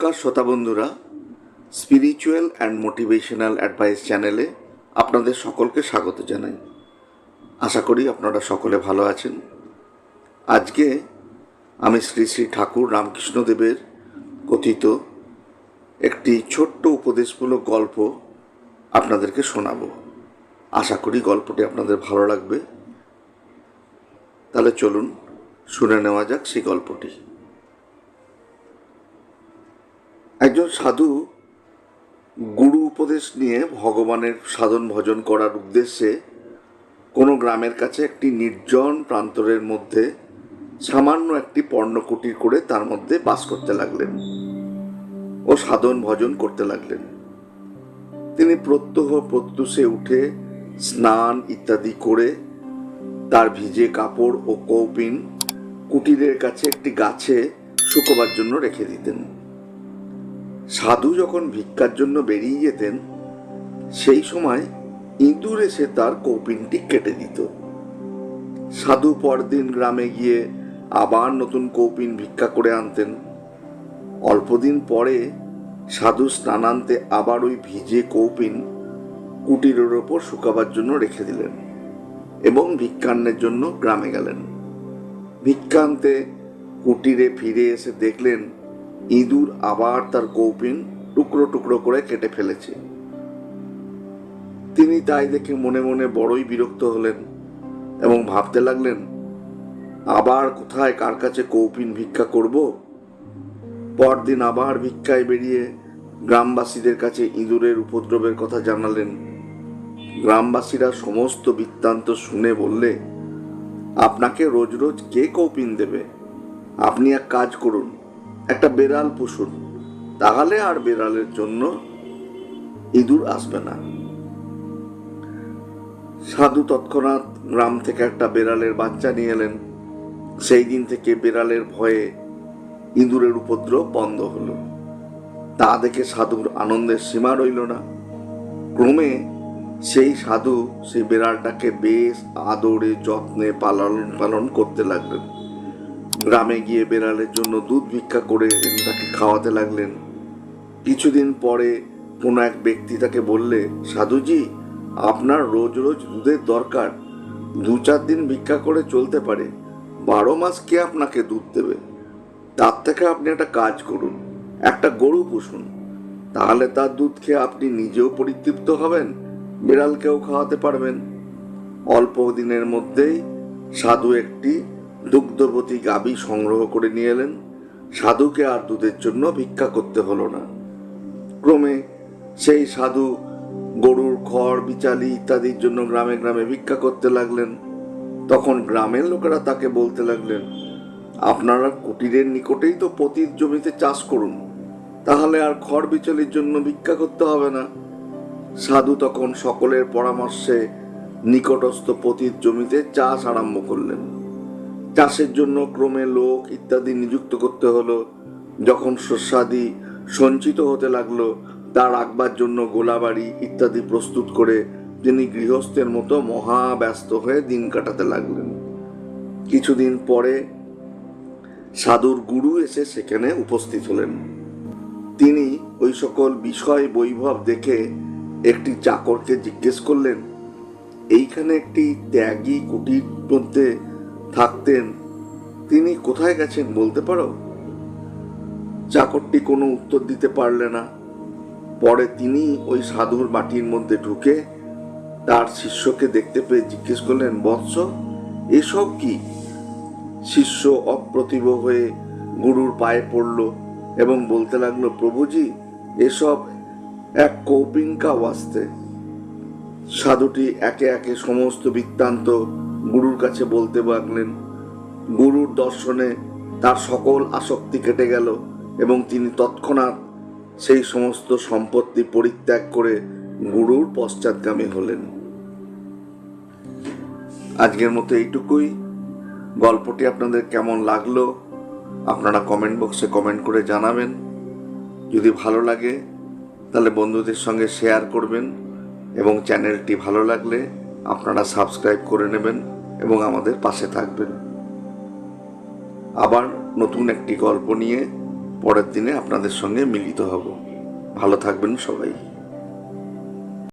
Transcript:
নমস্কার শ্রোতা বন্ধুরা স্পিরিচুয়াল অ্যান্ড মোটিভেশনাল অ্যাডভাইস চ্যানেলে আপনাদের সকলকে স্বাগত জানাই। আশা করি আপনারা সকলে ভালো আছেন। আজকে আমি শ্রী শ্রী ঠাকুর রামকৃষ্ণদেবের কথিত একটি ছোট্ট উপদেশমূলক গল্প আপনাদেরকে শোনাবো। আশা করি গল্পটি আপনাদের ভালো লাগবে। তাহলে চলুন শুনে নেওয়া যাক সেই গল্পটি। একজন সাধু গুরু উপদেশ নিয়ে ভগবানের সাধন ভজন করার উদ্দেশ্যে কোনো গ্রামের কাছে একটি নির্জন প্রান্তরের মধ্যে সামান্য একটি পর্ণকুটির করে তার মধ্যে বাস করতে লাগলেন ও সাধন ভজন করতে লাগলেন। তিনি প্রত্যহ প্রত্যুষে উঠে স্নান ইত্যাদি করে তার ভিজে কাপড় ও কৌপিন কুটিরের কাছে একটি গাছে শুকোবার জন্য রেখে দিতেন। সাধু যখন ভিক্ষার জন্য বেরিয়ে যেতেন, সেই সময় ইঁদুর এসে তার কৌপিনটি কেটে দিত। সাধু পরদিন গ্রামে গিয়ে আবার নতুন কৌপিন ভিক্ষা করে আনতেন। অল্পদিন পরে সাধু স্নানান্তে আবার ওই ভিজে কৌপিন কুটিরের ওপর শুকাবার জন্য রেখে দিলেন এবং ভিক্ষান্নের জন্য গ্রামে গেলেন। ভিক্ষান্তে কুটিরে ফিরে এসে দেখলেন ইঁদুর আবার তার কৌপিন টুকরো টুকরো করে কেটে ফেলেছে। তিনি তাই দেখে মনে মনে বড়ই বিরক্ত হলেন এবং ভাবতে লাগলেন, আবার কোথায় কার কাছে কৌপিন ভিক্ষা করব? পরদিন আবার ভিক্ষায় বেরিয়ে গ্রামবাসীদের কাছে ইঁদুরের উপদ্রবের কথা জানালেন। গ্রামবাসীরা সমস্ত বৃত্তান্ত শুনে বললে, আপনাকে রোজ রোজ কে কৌপিন দেবে? আপনি এক কাজ করুন একটা বেড়াল পুষুন। তাহলে আর বেড়ালের জন্য ইঁদুর আসবে না। সাধু তৎক্ষণাৎ গ্রাম থেকে একটা বেড়ালের বাচ্চা নিয়ে এলেন। সেই দিন থেকে বেড়ালের ভয়ে ইঁদুরের উপদ্রব বন্ধ হলো। তা দেখে সাধুর আনন্দের সীমা রইল না। ক্রমে সেই সাধু সেই বিড়ালটাকে বেশ আদরে যত্নে পালন পালন করতে লাগলেন। গ্রামে গিয়ে বেড়ালের জন্য দুধ ভিক্ষা করে তাকে খাওয়াতে লাগলেন। কিছুদিন পরে কোনো এক ব্যক্তি তাকে বললে, সাধুজি, আপনার রোজ রোজ দুধের দরকার। দু চার দিন ভিক্ষা করে চলতে পারে। বারো মাস কে আপনাকে দুধ দেবে? তার থেকে আপনি একটা কাজ করুন, একটা গরু পুষুন। তাহলে তার দুধ খেয়ে আপনি নিজেও পরিতৃপ্ত হবেন, বিড়ালকেও খাওয়াতে পারবেন। অল্প দিনের মধ্যেই সাধু একটি দুগ্ধবতী গাবি সংগ্রহ করে নিয়ে এলেন। সাধুকে আর দুধের জন্য ভিক্ষা করতে হলো না। ক্রমে সেই সাধু গরুর খড়, বিচালি ইত্যাদির জন্য গ্রামে গ্রামে ভিক্ষা করতে লাগলেন। তখন গ্রামের লোকেরা তাকে বলতে লাগলেন, আপনারা কুটিরের নিকটেই তো পতির জমিতে চাষ করুন। তাহলে আর খড়, বিচালির জন্য ভিক্ষা করতে হবে না। সাধু তখন সকলের পরামর্শে নিকটস্থ পতির জমিতে চাষ আরম্ভ করলেন। চাষের জন্য ক্রমে লোক ইত্যাদি নিযুক্ত করতে হলো। যখন শস্যাদি সঞ্চিত হতে লাগল তা রাখবার জন্য গোলাবাড়ি ইত্যাদি প্রস্তুত করে তিনি গৃহস্থের মতো মহা ব্যস্ত হয়ে দিন কাটাতে লাগলেন। কিছুদিন পরে সাধুর গুরু এসে সেখানে উপস্থিত হলেন। তিনি ওই সকল বিষয় বৈভব দেখে একটি চাকরকে জিজ্ঞেস করলেন, এইখানে একটি ত্যাগী কুটির মধ্যে থাকতেন। তিনি কোথায় গেছেন বলতে পারো? চাকরটি কোনো উত্তর দিতে পারলে না। পরে তিনি ওই সাধুর মাটির মধ্যে ঢুকে তার শিষ্যকে দেখতে পেয়ে জিজ্ঞেস করলেন, বৎস, এসব কি? শিষ্য অপ্রতিভ হয়ে গুরুর পায়ে পড়ল এবং বলতে লাগল, প্রভুজি, এসব এক কৌপিঙ্কা ওয়াস্তে সাধুটি একে একে সমস্ত বৃত্তান্ত গুরুর কাছে বলতে লাগলেন গুরুর দর্শনে তার সকল আসক্তি কেটে গেল এবং তিনি তৎক্ষণাৎ সেই সমস্ত সম্পত্তি পরিত্যাগ করে গুরুর পশ্চাৎগামী হলেন। আজকের মতো এইটুকুই। গল্পটি আপনাদের কেমন লাগল আপনারা কমেন্ট বক্সে কমেন্ট করে জানাবেন। যদি ভালো লাগে, তাহলে বন্ধুদের সঙ্গে শেয়ার করবেন এবং চ্যানেলটি ভালো লাগলে আপনারা সাবস্ক্রাইব করে নেবেন এবং আমাদের পাশে থাকবেন। আবার নতুন একটি গল্প নিয়ে পরের দিনে আপনাদের সঙ্গে মিলিত হব। ভালো থাকবেন সবাই।